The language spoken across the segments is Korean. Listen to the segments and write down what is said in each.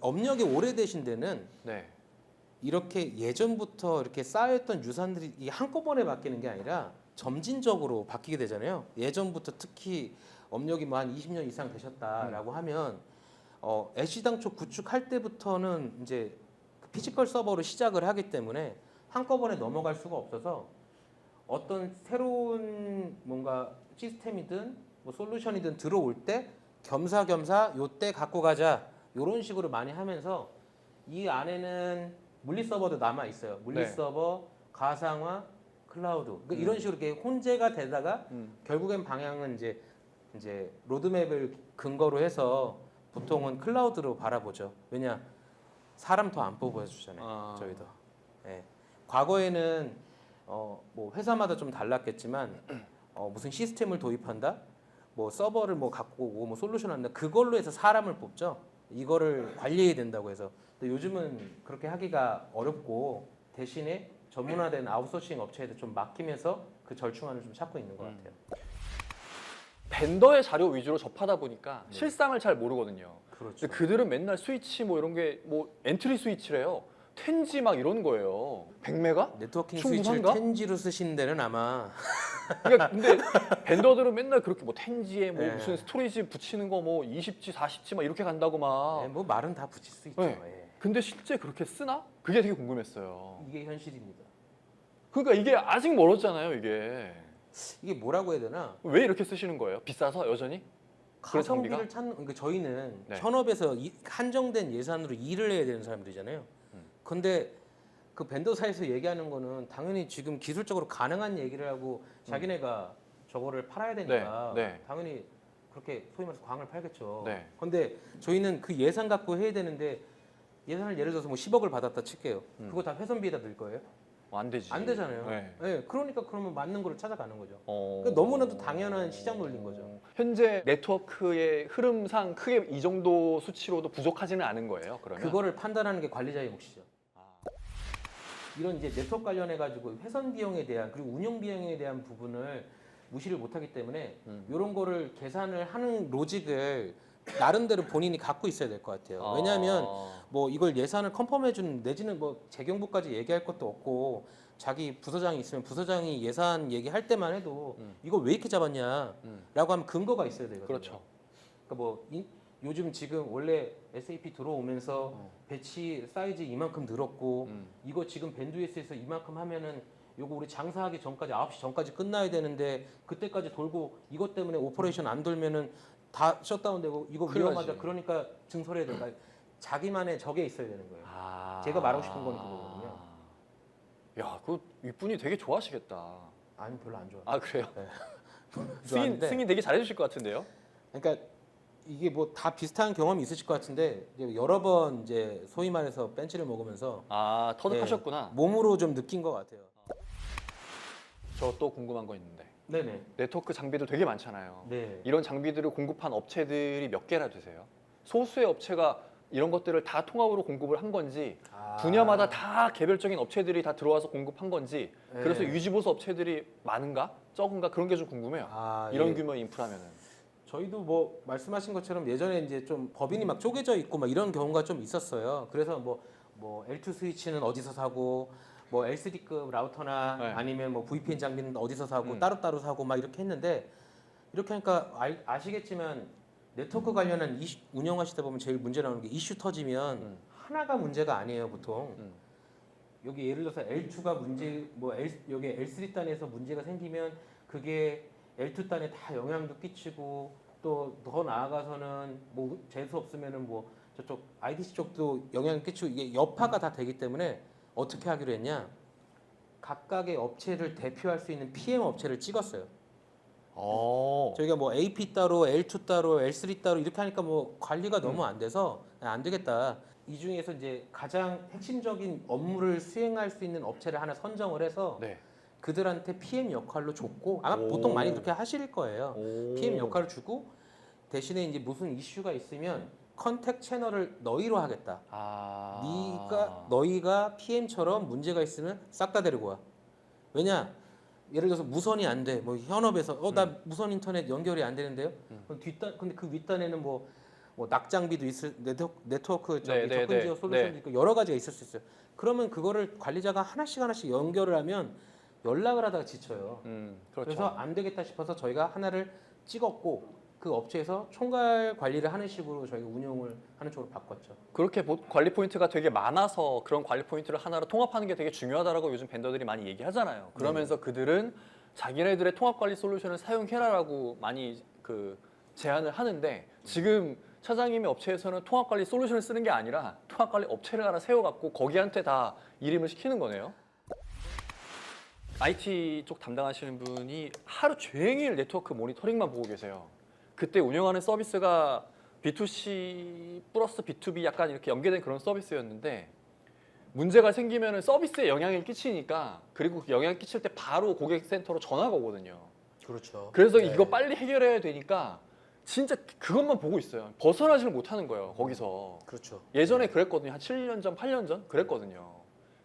업력이 오래되신 데는 네. 이렇게 예전부터 이렇게 쌓여있던 유산들이 이게 한꺼번에 바뀌는 게 아니라 점진적으로 바뀌게 되잖아요. 예전부터 특히 업력이 뭐 한 20년 이상 되셨다라고 하면 어, 애시당초 구축할 때부터는 이제 그 피지컬 서버로 시작을 하기 때문에 한꺼번에 넘어갈 수가 없어서 어떤 새로운 뭔가 시스템이든 뭐 솔루션이든 들어올 때 겸사겸사 요때 갖고 가자 요런 식으로 많이 하면서 이 안에는 물리 서버도 남아 있어요. 물리 네. 서버, 가상화, 클라우드. 그러니까 음. 이런 식으로 이렇게 혼재가 되다가 음. 결국엔 방향은 이제 이제 로드맵을 근거로 해서 보통은 클라우드로 바라보죠. 왜냐 사람 더 안 뽑아 주잖아요. 아. 저희도. 예. 과거에는 어, 뭐 회사마다 좀 달랐겠지만 어, 무슨 시스템을 도입한다, 뭐 서버를 뭐 갖고 오고 뭐 솔루션 한다, 그걸로 해서 사람을 뽑죠. 이거를 관리해야 된다고 해서. 근데 요즘은 그렇게 하기가 어렵고 대신에 전문화된 아웃소싱 업체에도 좀 맡기면서 그 절충안을 좀 찾고 있는 것 음. 같아요. 벤더의 자료 위주로 접하다 보니까 네. 실상을 잘 모르거든요. 그렇죠. 근데 그들은 맨날 스위치 뭐 이런 게 뭐 엔트리 스위치래요. 텐지 막 이런 거예요. 100메가? 네트워킹 충분한가? 스위치를 텐지로 쓰시는 데는 아마 그러니까 근데 벤더들은 맨날 그렇게 뭐 텐지에 뭐 네. 무슨 스토리지 붙이는 거 뭐 20지 40지 막 이렇게 간다고 막. 예, 뭐 말은 다 붙일 수 있죠. 네. 예. 근데 실제 그렇게 쓰나? 그게 되게 궁금했어요. 이게 현실입니다. 그러니까 이게 아직 멀었잖아요, 이게. 이게 뭐라고 해야 되나? 왜 이렇게 쓰시는 거예요? 비싸서 여전히? 가성비를 찾는 그러니까 저희는 네. 현업에서 이- 한정된 예산으로 일을 해야 되는 사람들이잖아요. 음. 근데 그 벤더사에서 얘기하는 거는 당연히 지금 기술적으로 가능한 얘기를 하고 자기네가 저거를 팔아야 되니까 음. 네, 네. 당연히 그렇게 소위 말해서 광을 팔겠죠. 네. 근데 저희는 그 예산 갖고 해야 되는데 예산을 예를 들어서 뭐 10억을 받았다 칠게요. 음. 그거 다 회선비에다 넣을 거예요? 어, 안 되지. 안 되잖아요. 네. 네, 그러니까 그러면 맞는 거를 찾아가는 거죠. 어... 그러니까 너무나도 당연한 시장 논리인 거죠. 현재 네트워크의 흐름상 크게 이 정도 수치로도 부족하지는 않은 거예요. 그러면 그거를 판단하는 게 관리자의 몫이죠. 아, 이런 이제 네트워크 관련해 가지고 회선 비용에 대한 그리고 운영 비용에 대한 부분을 무시를 못하기 때문에 음. 이런 거를 계산을 하는 로직을 나름대로 본인이 갖고 있어야 될 것 같아요. 왜냐하면 아, 뭐 이걸 예산을 컨펌해주는 내지는 뭐 재경부까지 얘기할 것도 없고 자기 부서장이 있으면 부서장이 예산 얘기할 때만 해도 음. 이걸 왜 이렇게 잡았냐라고 음. 하면 근거가 있어야 되거든요. 그렇죠. 그러니까 뭐 이- 요즘 지금 원래 SAP 들어오면서 어. 배치 사이즈 이만큼 늘었고 음. 이거 지금 밴드위스에서 이만큼 하면은 요거 우리 장사하기 전까지 9시 전까지 끝나야 되는데 그때까지 돌고 이것 때문에 오퍼레이션 안 돌면은 다 셧다운되고 이거 큰일 위험하다. 그러니까 증설해야 된다 자기만의 적에 있어야 되는 거예요 아. 제가 말하고 싶은 건 그거거든요. 야, 그 이분이 되게 좋아하시겠다. 아니 별로 안 좋아 아 그래요? 승인 좋아하는데 승인 되게 잘해주실 것 같은데요? 그러니까 이게 뭐 다 비슷한 경험이 있으실 것 같은데 이제 여러 번 이제 소위 말해서 벤치를 먹으면서 아 터득하셨구나. 몸으로 좀 느낀 것 같아요 저 또 궁금한 거 있는데 네네 네트워크 장비들 되게 많잖아요. 네 이런 장비들을 공급한 업체들이 몇 개나 되세요? 소수의 업체가 이런 것들을 다 통합으로 공급을 한 건지 아. 분야마다 다 개별적인 업체들이 다 들어와서 공급한 건지 네. 그래서 유지보수 업체들이 많은가 적은가 그런 게 좀 궁금해요. 아, 이런 예. 규모의 인프라면은 저희도 뭐 말씀하신 것처럼 예전에 이제 좀 법인이 막 쪼개져 있고 막 이런 경우가 좀 있었어요. 그래서 뭐 뭐 L2 스위치는 어디서 사고 뭐 L3급 라우터나 네. 아니면 뭐 VPN 장비는 어디서 사고 음. 따로따로 사고 막 이렇게 했는데 이렇게 하니까 알- 아시겠지만 네트워크 관련한 이슈, 운영하시다 보면 제일 문제 나오는 게 이슈 터지면 음. 하나가 문제가 아니에요 보통 음. 여기 예를 들어서 L2가 문제 뭐 L, 여기 L3 단에서 문제가 생기면 그게 L2 단에 다 영향도 끼치고 또 더 나아가서는 뭐 재수 없으면은 뭐 저쪽 IDC 쪽도 영향을 끼치고 이게 여파가 다 되기 때문에 어떻게 하기로 했냐 각각의 업체를 대표할 수 있는 PM 업체를 찍었어요. 어. 저희가 뭐 AP 따로, L2 따로, L3 따로 이렇게 하니까 뭐 관리가 너무 안 돼서 안 되겠다. 이 중에서 이제 가장 핵심적인 업무를 수행할 수 있는 업체를 하나 선정을 해서 네. 그들한테 PM 역할로 줬고 아마 오. 보통 많이 그렇게 하실 거예요. 오. PM 역할을 주고 대신에 이제 무슨 이슈가 있으면 컨택 채널을 너희로 하겠다. 아. 네가 너희가 PM처럼 문제가 있으면 싹 다 데리고 와. 왜냐 예를 들어서 무선이 안 돼. 뭐 현업에서 어나 무선 인터넷 연결이 안 되는데요. 그럼 뒷단 근데 그 윗단에는 뭐, 뭐 낙장비도 있을 네트워크, 네트워크 저기 네, 네, 접근 네. 지역 솔루션도 네. 있고 여러 가지가 있을 수 있어요. 그러면 그거를 관리자가 하나씩 하나씩 연결을 하면 연락을 하다가 지쳐요. 음, 그래서 그렇죠. 안 되겠다 싶어서 저희가 하나를 찍었고 그 업체에서 총괄 관리를 하는 식으로 저희가 운영을 하는 쪽으로 바꿨죠. 그렇게 보- 관리 포인트가 되게 많아서 그런 관리 포인트를 하나로 통합하는 게 되게 중요하다라고 요즘 벤더들이 많이 얘기하잖아요. 그러면서 그들은 자기네들의 통합 관리 솔루션을 사용해라라고 많이 그 제안을 하는데 지금 차장님의 업체에서는 통합 관리 솔루션을 쓰는 게 아니라 통합 관리 업체를 하나 세워갖고 거기한테 다 일임을 시키는 거네요. IT 쪽 담당하시는 분이 하루 종일 네트워크 모니터링만 보고 계세요. 그때 운영하는 서비스가 B2C 플러스 B2B 약간 이렇게 연계된 그런 서비스였는데 문제가 생기면 서비스에 영향을 끼치니까 그리고 그 영향을 끼칠 때 바로 고객센터로 전화가 오거든요. 그렇죠. 그래서 이거 빨리 해결해야 되니까 진짜 그것만 보고 있어요. 벗어나지를 못하는 거예요. 거기서. 그렇죠. 예전에 그랬거든요. 한 7년 전, 8년 전 그랬거든요.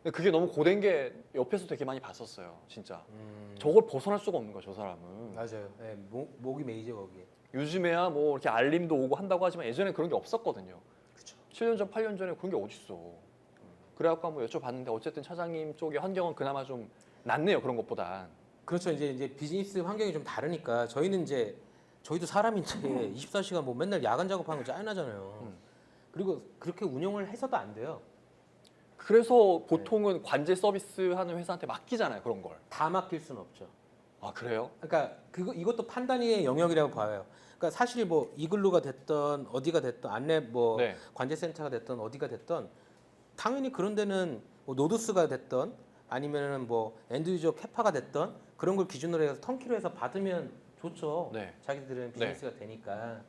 근데 그게 너무 고된 게 옆에서 되게 많이 봤었어요. 진짜. 음, 저걸 벗어날 수가 없는 거야, 저 사람은. 맞아요. 네, 목, 목이 메이죠 거기에. 요즘에야 뭐 이렇게 알림도 오고 한다고 하지만 예전에 그런 게 없었거든요. 그렇죠. 7년 전, 8년 전에 그런 게 어딨어. 그래갖고 한번 여쭤봤는데 어쨌든 차장님 쪽의 환경은 그나마 좀 낫네요, 그런 것보단. 그렇죠. 이제 이제 비즈니스 환경이 좀 다르니까 저희는 이제 저희도 사람인데 24시간 뭐 맨날 야간 작업하는 거 짜증나잖아요. 음. 그리고 그렇게 운영을 해서도 안 돼요. 그래서 보통은 관제 서비스 하는 회사한테 맡기잖아요, 그런 걸. 다 맡길 수는 없죠. 아, 그래요? 그러니까 그거 이것도 판단의 영역이라고 봐요. 그러니까 사실 뭐 이글루가 됐던 어디가 됐던 안내 뭐 네. 관제센터가 됐던 어디가 됐던 당연히 그런 데는 뭐 노드스가 됐던 아니면은 뭐 엔드유저 캐파가 됐던 그런 걸 기준으로 해서 턴키로 해서 받으면 좋죠. 네. 자기들은 비즈니스가 되니까.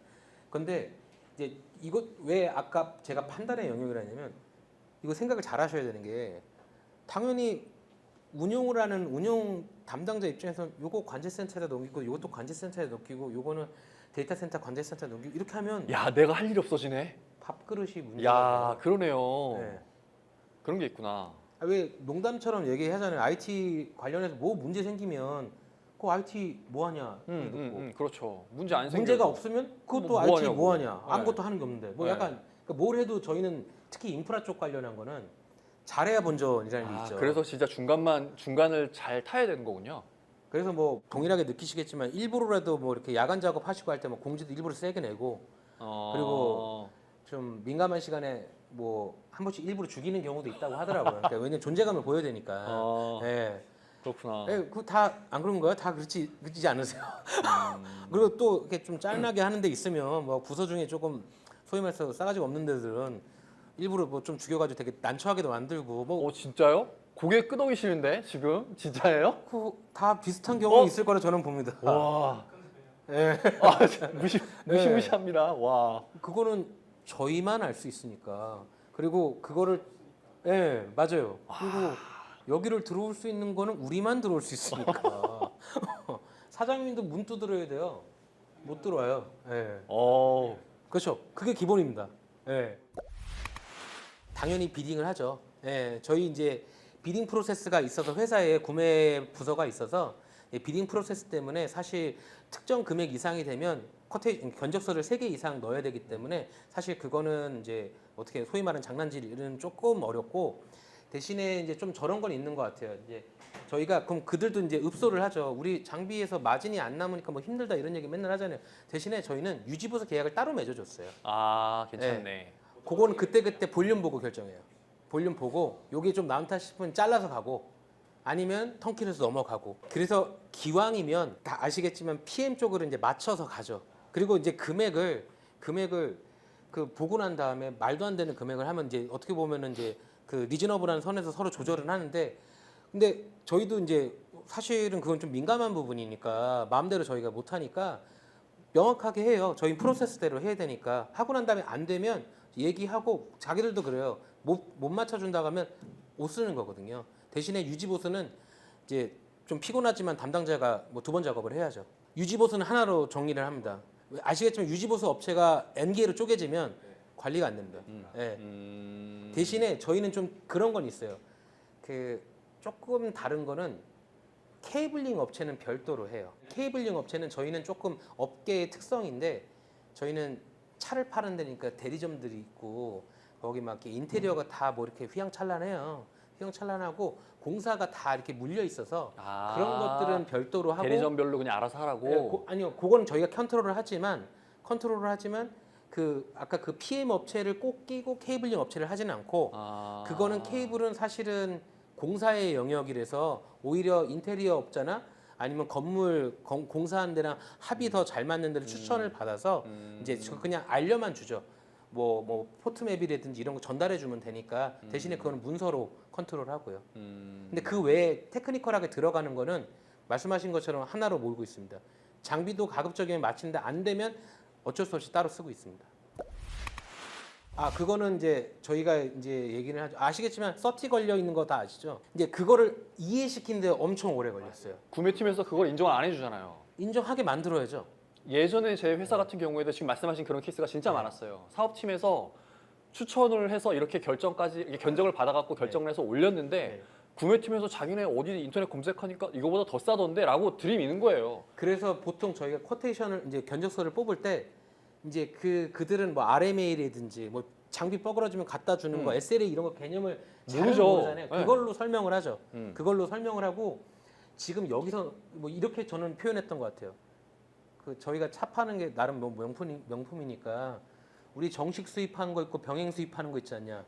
근데 이제 이것 왜 아까 제가 판단의 영역이라냐면 이거 생각을 잘 하셔야 되는 게 당연히 운용을 하는 운용 담당자 입장에서 요거 관제센터에다 넘기고 요것도 관제센터에 넘기고 요거는 데이터 센터 관제센터에 넘기고 이렇게 하면 야, 내가 할 일이 없어지네. 밥그릇이 문제가 야, 그러네요. 네. 그런 게 있구나. 아, 왜 농담처럼 얘기하잖아요. IT 관련해서 뭐 문제 생기면 그 IT 뭐 하냐 음, 음, 음, 그렇죠. 문제 안 생겨. 문제가 없으면 그것도 뭐 IT. 뭐 하냐 네. 아무것도 하는 게 없는데 뭐 네. 약간 그러니까 뭘 해도 저희는 특히 인프라 쪽 관련한 거는 잘해야 본전이라는 게 아, 있죠. 그래서 진짜 중간만 중간을 잘 타야 되는 거군요. 그래서 뭐 동일하게 느끼시겠지만 일부러라도 뭐 이렇게 야간 작업 하시고 할 때 뭐 공지도 일부러 세게 내고 어... 그리고 좀 민감한 시간에 뭐 한 번씩 일부러 죽이는 경우도 있다고 하더라고요. 그러니까 왜냐면 존재감을 보여야 되니까. 어, 예. 그렇구나. 예, 그다안 그런 거예요? 다 그렇지 그렇지 않으세요? 음, 그리고 또 이렇게 좀 짤나게 하는 데 있으면 뭐 부서 중에 조금 소위 말해서 싸가지가 없는 데들은 일부러 뭐 좀 죽여가지고 되게 난처하게도 만들고 뭐 어 진짜요? 고개 끄덕이시는데 지금 진짜예요? 그 다 비슷한 경우 어? 있을 거라 저는 봅니다. 와, 예. 아, 진짜 무시 네. 무시무시합니다. 와, 그거는 저희만 알 수 있으니까. 그리고 그거를 예, 맞아요. 그리고 여기를 들어올 수 있는 거는 우리만 들어올 수 있으니까. 사장님도 문 두드려야 돼요. 못 들어와요. 예. 어, 그렇죠. 그게 기본입니다. 예. 당연히 비딩을 하죠. 예. 저희 이제 비딩 프로세스가 있어서 회사에 구매 부서가 있어서 이 비딩 프로세스 때문에 사실 특정 금액 이상이 되면 커테 견적서를 세 개 이상 넣어야 되기 때문에 사실 그거는 이제 어떻게 소위 말하는 장난질은 조금 어렵고 대신에 이제 좀 저런 건 있는 것 같아요. 이제 저희가 그럼 그들도 이제 읍소를 하죠. 우리 장비에서 마진이 안 남으니까 뭐 힘들다 이런 얘기 맨날 하잖아요. 대신에 저희는 유지보수 계약을 따로 맺어줬어요. 아 괜찮네. 그거는 그때 그때 볼륨 보고 결정해요. 볼륨 보고 요게 좀 많다 싶으면 잘라서 가고 아니면 턴키에서 넘어가고 그래서 기왕이면 다 아시겠지만 PM 쪽으로 이제 맞춰서 가죠. 그리고 이제 금액을 금액을 그 보고 난 다음에 말도 안 되는 금액을 하면 이제 어떻게 보면은 이제 그 리즈너블한 선에서 서로 조절은 하는데 근데 저희도 이제 사실은 그건 좀 민감한 부분이니까 마음대로 저희가 못 하니까 명확하게 해요. 저희 프로세스대로 해야 되니까 하고 난 다음에 안 되면 얘기하고 자기들도 그래요. 못, 못 맞춰준다고 하면 못 쓰는 거거든요. 대신에 유지보수는 이제 좀 피곤하지만 담당자가 뭐 두 번 작업을 해야죠. 유지보수는 하나로 정리를 합니다. 아시겠지만 유지보수 업체가 N개로 쪼개지면 관리가 안 됩니다. 음. 예. 음... 대신에 저희는 좀 그런 건 있어요. 그 조금 다른 거는 케이블링 업체는 별도로 해요. 케이블링 업체는 저희는 조금 업계의 특성인데 저희는 차를 파는 데니까 대리점들이 있고 거기 막 이렇게 인테리어가 다 뭐 이렇게 휘황찬란해요. 휘황찬란하고 공사가 다 이렇게 물려 있어서 아, 그런 것들은 별도로 하고 대리점별로 그냥 알아서 하라고. 예, 고- 아니요, 그거는 저희가 컨트롤을 하지만 컨트롤을 하지만 그 아까 그 PM 업체를 꼭 끼고 케이블링 업체를 하지는 않고 아. 그거는 케이블은 사실은 공사의 영역이라서 오히려 인테리어 업자나 아니면 건물 건- 공사한 데랑 합이 더 잘 맞는 데를 추천을 받아서 음. 이제 저 그냥 알려만 주죠. 뭐 뭐 포트맵이라든지 이런 거 전달해 주면 되니까 대신에 그거는 문서로 컨트롤 하고요. 음. 근데 그 외에 테크니컬하게 들어가는 거는 말씀하신 것처럼 하나로 몰고 있습니다. 장비도 가급적이면 맞추는데 안 되면 어쩔 수 없이 따로 쓰고 있습니다. 아 그거는 이제 저희가 이제 얘기를 하죠. 아시겠지만 서티 걸려 있는 거 다 아시죠? 이제 그거를 이해시키는데 엄청 오래 걸렸어요. 구매팀에서 그걸 인정을 안 해주잖아요. 인정하게 만들어야죠. 예전에 제 회사 같은 경우에도 지금 말씀하신 그런 케이스가 진짜 네. 많았어요. 사업팀에서 추천을 해서 이렇게 결정까지 이렇게 견적을 받아갖고 결정을 해서 올렸는데 네. 구매팀에서 자기네 어디 인터넷 검색하니까 이거보다 더 싸던데라고 들이미는 거예요. 그래서 보통 저희가 쿼테이션을 이제 견적서를 뽑을 때 이제 그 그들은 뭐 RMA라든지 뭐 장비 뻐그러지면 갖다 주는 음. 거 SLA 이런 거 개념을 잘 모르죠. 모르잖아요. 네. 그걸로 설명을 하죠. 음. 그걸로 설명을 하고 지금 여기서 뭐 이렇게 저는 표현했던 것 같아요. 그 저희가 차 파는 게 나름 뭐 명품 명품이니까 우리 정식 수입한 거 있고 병행 수입하는 거 있지 않냐?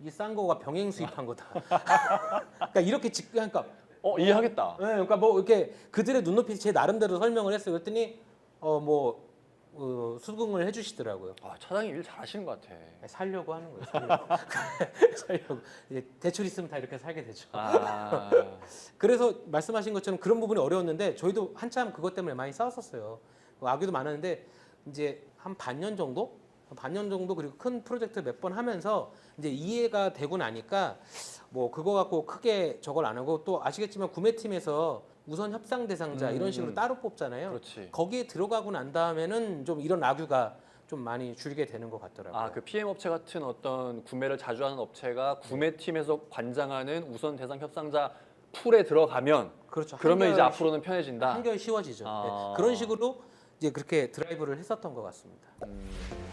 이싼 거가 병행 수입한 거다. 그러니까 이렇게 직 그러니까 어 이해하겠다. 네, 그러니까 뭐 이렇게 그들의 눈높이 제 나름대로 설명을 했어요. 그랬더니 어뭐 어, 수긍을 해주시더라고요. 아, 차장님 일 잘하시는 것 같아. 살려고 하는 거예요. 살려고. 살려고. 이제 대출 있으면 다 이렇게 살게 되죠. 아, 그래서 말씀하신 것처럼 그런 부분이 어려웠는데 저희도 한참 그것 때문에 많이 싸웠었어요. 뭐 악유도 많았는데 이제 한 반년 정도, 한 반년 정도 그리고 큰 프로젝트 몇 번 하면서 이제 이해가 되고 나니까 뭐 그거 갖고 크게 저걸 안 하고 또 아시겠지만 구매팀에서 우선 협상 대상자 음, 이런 식으로 음. 따로 뽑잖아요. 그렇지. 거기에 들어가고 난 다음에는 좀 이런 악유가 좀 많이 줄게 되는 것 같더라고요. 아, 그 PM 업체 같은 어떤 구매를 자주 하는 업체가 구매팀에서 관장하는 우선 대상 협상자 풀에 들어가면 그렇죠. 그러면 이제 한결 앞으로는 편해진다. 한결 쉬워지죠. 아. 네. 그런 식으로 이제 그렇게 드라이브를 했었던 것 같습니다. 음.